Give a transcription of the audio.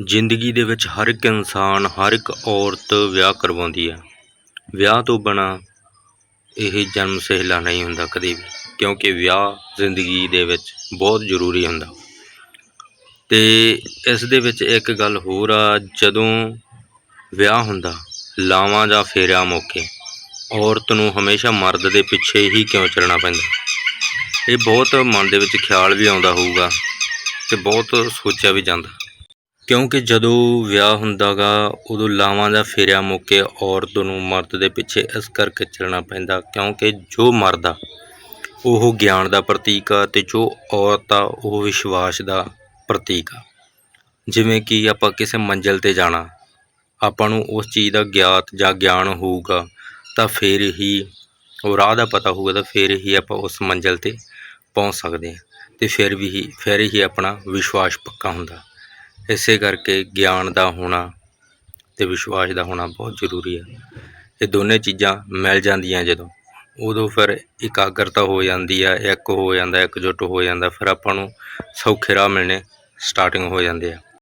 ਜ਼ਿੰਦਗੀ ਦੇ ਵਿੱਚ ਹਰ ਇੱਕ ਇਨਸਾਨ, ਹਰ ਇੱਕ ਔਰਤ ਵਿਆਹ ਕਰਵਾਉਂਦੀ ਹੈ। ਵਿਆਹ ਤੋਂ ਬਿਨਾਂ ਇਹ ਜਨਮ ਸਹਿਲਾ ਨਹੀਂ ਹੁੰਦਾ ਕਦੇ ਵੀ, ਕਿਉਂਕਿ ਵਿਆਹ ਜ਼ਿੰਦਗੀ ਦੇ ਵਿੱਚ ਬਹੁਤ ਜ਼ਰੂਰੀ ਹੁੰਦਾ। ਤੇ ਇਸ ਦੇ ਵਿੱਚ ਇੱਕ ਗੱਲ ਹੋਰ ਆ, ਜਦੋਂ ਵਿਆਹ ਹੁੰਦਾ, ਲਾਵਾਂ ਜਾਂ ਫੇਰਿਆਂ ਮੌਕੇ, ਔਰਤ ਨੂੰ ਹਮੇਸ਼ਾ ਮਰਦ ਦੇ ਪਿੱਛੇ ਹੀ ਕਿਉਂ ਚੱਲਣਾ ਪੈਂਦਾ? ਇਹ ਬਹੁਤ ਮਨ ਦੇ ਵਿੱਚ ਖਿਆਲ ਵੀ ਆਉਂਦਾ ਹੋਊਗਾ ਤੇ ਬਹੁਤ ਸੋਚਿਆ ਵੀ ਜਾਂਦਾ। ਕਿਉਂਕਿ ਜਦੋਂ ਵਿਆਹ ਹੁੰਦਾ ਗਾ ਉਦੋਂ ਲਾਵਾਂ ਦਾ ਫੇਰਿਆ ਮੌਕੇ ਔਰਤ ਨੂੰ ਮਰਦ ਦੇ ਪਿੱਛੇ ਇਸ ਕਰਕੇ ਚੱਲਣਾ ਪੈਂਦਾ, ਕਿਉਂਕਿ ਜੋ ਮਰਦ ਆ ਉਹ ਗਿਆਨ ਦਾ ਪ੍ਰਤੀਕ ਆ ਅਤੇ ਜੋ ਔਰਤ ਆ, ਉਹ ਵਿਸ਼ਵਾਸ ਦਾ ਪ੍ਰਤੀਕ ਆ। ਜਿਵੇਂ ਕਿ ਆਪਾਂ ਕਿਸੇ ਮੰਜ਼ਿਲ ਤੇ ਜਾਣਾ, ਆਪਾਂ ਨੂੰ ਉਸ ਚੀਜ਼ ਦਾ ਗਿਆਤ ਜਾਂ ਗਿਆਨ ਹੋਊਗਾ, ਤਾਂ ਫਿਰ ਹੀ, ਉਹ ਰਾਹ ਦਾ ਪਤਾ ਹੋਊਗਾ, ਤਾਂ ਫਿਰ ਹੀ ਆਪਾਂ ਉਸ ਮੰਜ਼ਿਲ ਤੇ ਪਹੁੰਚ ਸਕਦੇ ਹਾਂ ਅਤੇ ਫਿਰ ਵੀ ਹੀ, ਫਿਰ ਹੀ ਆਪਣਾ ਵਿਸ਼ਵਾਸ ਪੱਕਾ ਹੁੰਦਾ। ਇਸੇ ਕਰਕੇ ਗਿਆਨ ਦਾ ਹੋਣਾ ਤੇ ਵਿਸ਼ਵਾਸ ਦਾ ਹੋਣਾ ਬਹੁਤ ਜ਼ਰੂਰੀ ਹੈ ਇਹ ਦੋਨੇ ਚੀਜ਼ਾਂ ਮਿਲ ਜਾਂਦੀਆਂ ਜਦੋਂ। ਉਦੋਂ ਫਿਰ ਇਕਾਗਰਤਾ ਹੋ ਜਾਂਦੀ ਆ, ਇੱਕ ਹੋ ਜਾਂਦਾ ਇਕਜੁੱਟ ਹੋ ਜਾਂਦਾ, ਫਿਰ ਆਪਾਂ ਨੂੰ ਸੌਖੇ ਰਾਹ ਮਿਲਣੇ ਸਟਾਰਟਿੰਗ ਹੋ ਜਾਂਦੇ ਆ।